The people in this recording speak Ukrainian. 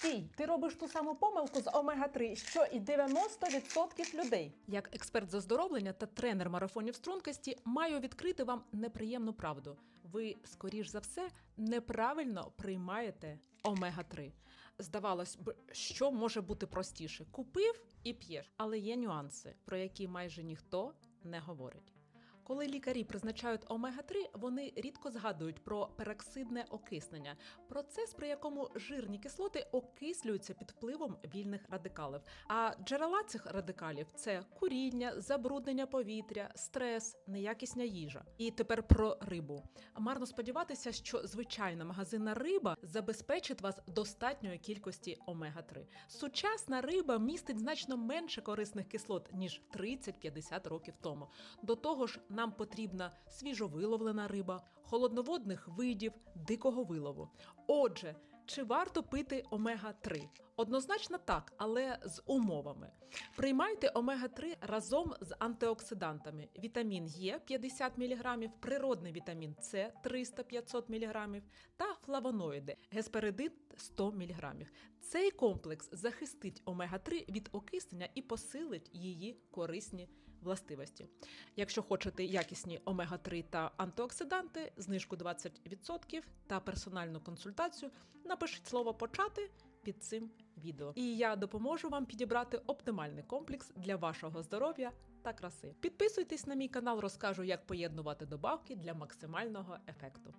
Стій, ти робиш ту саму помилку з омега-3, що і 90% людей. Як експерт з оздоровлення та тренер марафонів стрункості, маю відкрити вам неприємну правду. Ви, скоріш за все, неправильно приймаєте омега-3. Здавалось б, що може бути простіше: купив і п'єш. Але є нюанси, про які майже ніхто не говорить. Коли лікарі призначають омега-3, вони рідко згадують про пероксидне окиснення, процес, при якому жирні кислоти окислюються під впливом вільних радикалів. А джерела цих радикалів це куріння, забруднення повітря, стрес, неякісна їжа. І тепер про рибу. Марно сподіватися, що звичайна магазинна риба забезпечить вас достатньої кількості омега-3. Сучасна риба містить значно менше корисних кислот ніж 30-50 років тому. До того ж, нам потрібна свіжовиловлена риба, холодноводних видів, дикого вилову. Отже, чи варто пити омега-3? Однозначно так, але з умовами. Приймайте омега-3 разом з антиоксидантами. Вітамін Е 50 мг, природний вітамін С 300-500 мг та флавоноїди гесперидин 100 мг. Цей комплекс захистить омега-3 від окиснення і посилить її корисні властивості. Якщо хочете якісні омега-3 та антиоксиданти, знижку 20% та персональну консультацію, напишіть слово почати під цим відео. І я допоможу вам підібрати оптимальний комплекс для вашого здоров'я та краси. Підписуйтесь на мій канал, розкажу, як поєднувати добавки для максимального ефекту.